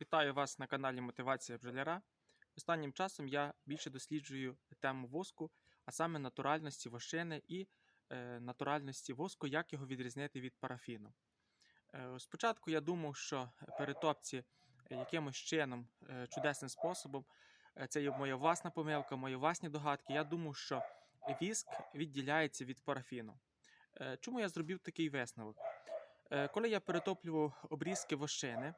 Вітаю вас на каналі Мотивація бджоляра. Останнім часом я більше досліджую тему воску, а саме натуральності вощини і е, натуральності воску, як його відрізнити від парафіну. Е, спочатку я думав, що перетопці якимось чином, е, чудесним способом, е, це є моя власна помилка, мої власні догадки. Я думав, що віск відділяється від парафіну. Е, чому я зробив такий висновок? Е, коли я перетоплював обрізки вощини,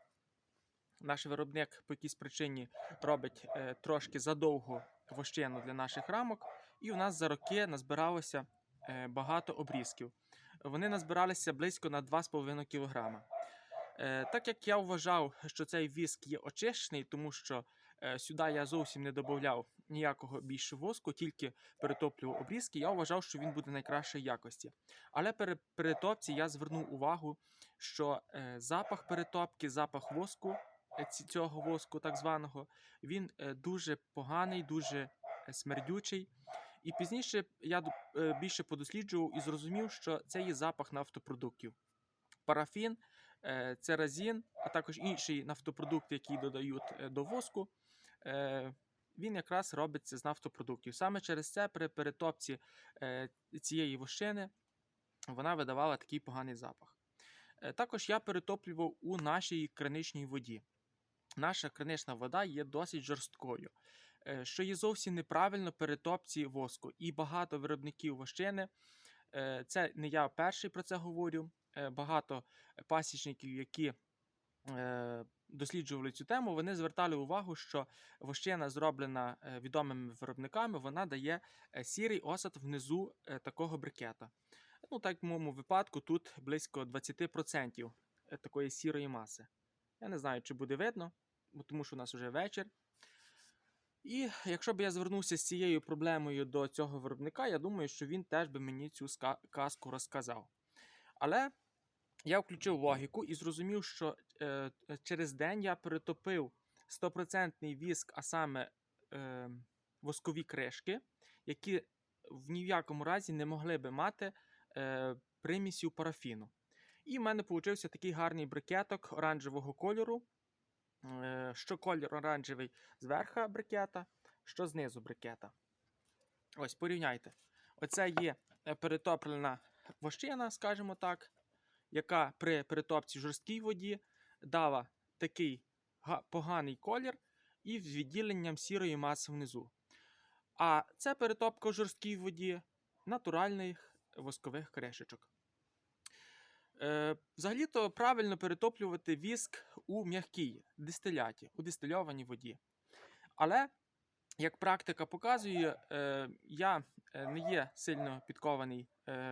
наш виробник по якійсь причині робить е, трошки задовгу вощину для наших рамок, і у нас за роки назбиралося е, багато обрізків. Вони назбиралися близько на 2,5 кг. Е, так як я вважав, що цей віск є очищений, тому що сюди я зовсім не додавав ніякого більше воску, тільки перетоплював обрізки, я вважав, що він буде найкращої якості. Але при перетопці я звернув увагу, що запах перетопки, запах воску цього воску, так званого, він е, дуже поганий, дуже е, смердючий. І пізніше я е, більше подосліджував і зрозумів, що це є запах нафтопродуктів. Парафін, е, церазін, а також інший нафтопродукт, який додають е, до воску. е, Він якраз робиться з нафтопродуктів. Саме через це при перетопці е, цієї вощини вона видавала такий поганий запах. Е, Також я перетоплював у нашій криничній воді. Наша кринична вода є досить жорсткою, е, що є зовсім неправильно перетопці воску. І багато виробників вощини, е, це не я перший про це говорю. е, Багато пасічників, які досліджували цю тему, вони звертали увагу, що вощина, зроблена відомими виробниками, вона дає сірий осад внизу такого брикета. Ну, так в моєму випадку тут близько 20% такої сірої маси. Я не знаю, чи буде видно, тому що у нас вже вечір. І якщо б я звернувся з цією проблемою до цього виробника, я думаю, що він теж би мені цю казку розказав. Але я включив логіку і зрозумів, що е, через день я перетопив 100% віск, а саме е, воскові кришки, які в ні в якому разі не могли би мати е, примісів парафіну. І в мене получився такий гарний брикеток оранжевого кольору. Е, що колір оранжевий зверха брикета, що знизу брикета. Ось, порівняйте. Оце є е, перетоплена вощина, скажімо так, яка при перетопці в жорсткій воді дала такий поганий колір і з відділенням сірої маси внизу. А це перетопка в жорсткій воді натуральних воскових кришечок. Е, взагалі-то правильно перетоплювати віск у м'якій дистиляті, у дистильованій воді. Але, як практика показує, е, я е, не є сильно підкований,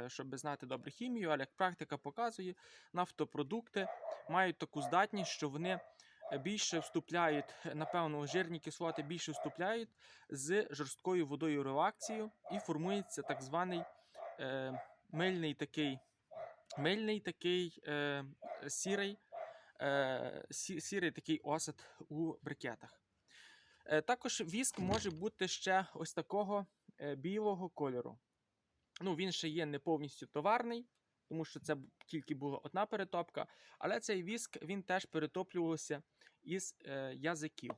щоб знати добре хімію, але як практика показує, нафтопродукти мають таку здатність, що вони більше вступляють, напевно, жирні кислоти більше вступляють з жорсткою водою реакцією і формується так званий мильний такий мильний такий е, сірий, е, сі- сірий такий осад у брикетах. Е, також віск може бути ще ось такого е, білого кольору. Ну, він ще є не повністю товарний, тому що це тільки була одна перетопка, але цей віск він теж перетоплювався із е, язиків.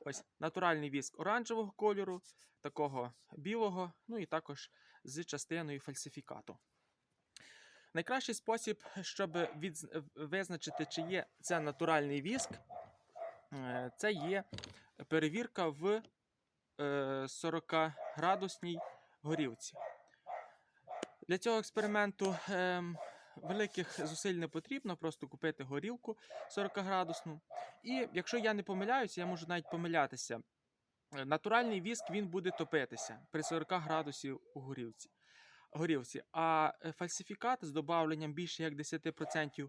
Ось натуральний віск оранжевого кольору, такого білого, ну і також з частиною фальсифікату. Найкращий спосіб, щоб відз- визначити, чи є це натуральний віск, е, це є перевірка в 40-градусній горілці. Для цього експерименту ем, великих зусиль не потрібно, просто купити горілку 40-градусну. І якщо я не помиляюся, я можу навіть помилятися. е, Натуральний віск він буде топитися при 40 градусів у горілці горілці. А е, фальсифікат з додавленням більше як 10%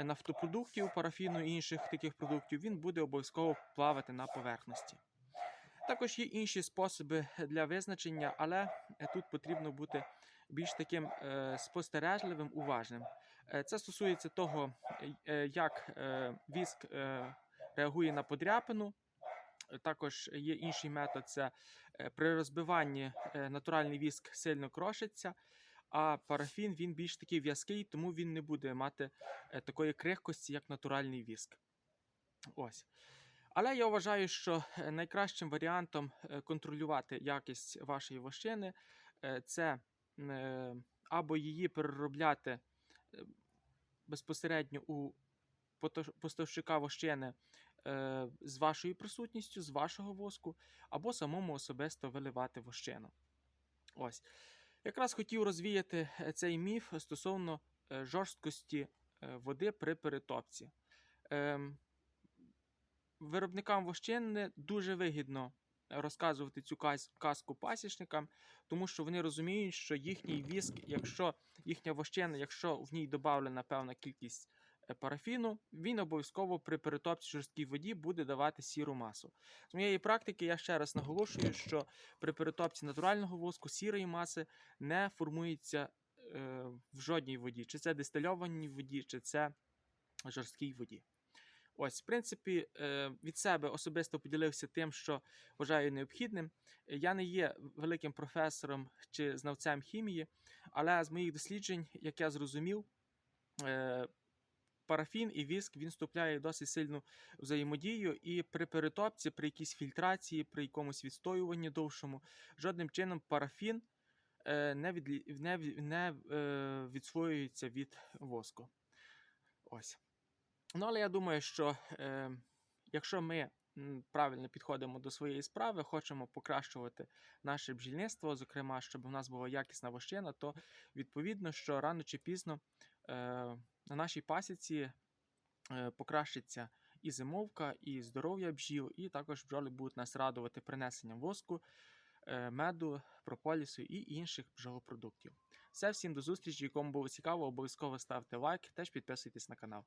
нафтопродуктів, парафіну і інших таких продуктів, він буде обов'язково плавати на поверхності. Також є інші способи для визначення, але е, тут потрібно бути більш таким е, спостережливим, уважним. Е, Це стосується того, е, як е, віск е, реагує на подряпину. Е, Також є інший метод це е, при розбиванні е, натуральний віск сильно крошиться, а парафін він більш такий в'язкий, тому він не буде мати такої крихкості, як натуральний віск. Ось. Але я вважаю, що найкращим варіантом контролювати якість вашої вощини це або її переробляти безпосередньо у поставщика вощини з вашою присутністю, з вашого воску, або самому особисто виливати вощину. Ось. Якраз хотів розвіяти е, цей міф стосовно е, жорсткості е, води при перетопці. Ем, Виробникам вощини дуже вигідно розказувати цю казку пасічникам, тому що вони розуміють, що їхній віск, якщо їхня вощина, якщо в ній додавлена певна кількість е, парафіну, він обов'язково при перетопці жорсткій воді буде давати сіру масу. З моєї практики я ще раз наголошую, що при перетопці натурального воску сірої маси не формується е, в жодній воді, чи це дистильованій воді, чи це жорсткій воді. Ось, в принципі, е, від себе особисто поділився тим, що вважаю необхідним. Я не є великим професором чи знавцем хімії, але з моїх досліджень, як я зрозумів, е, парафін і віск він вступляє в досить сильну взаємодію, і при перетопці, при якійсь фільтрації, при якомусь відстоюванні довшому, жодним чином парафін е, не, відлі... не, не е, відсвоюється від воску. Ось. Ну, але я думаю, що е, якщо ми правильно підходимо до своєї справи, хочемо покращувати наше бджільництво, зокрема, щоб у нас була якісна вощина, то відповідно, що рано чи пізно е, на нашій пасіці е, покращиться і зимовка, і здоров'я бджіл, і також бджоли будуть нас радувати принесенням воску, е, меду, прополісу і інших бджолопродуктів. Все, всім до зустрічі. Кому було цікаво, обов'язково ставте лайк, теж підписуйтесь на канал.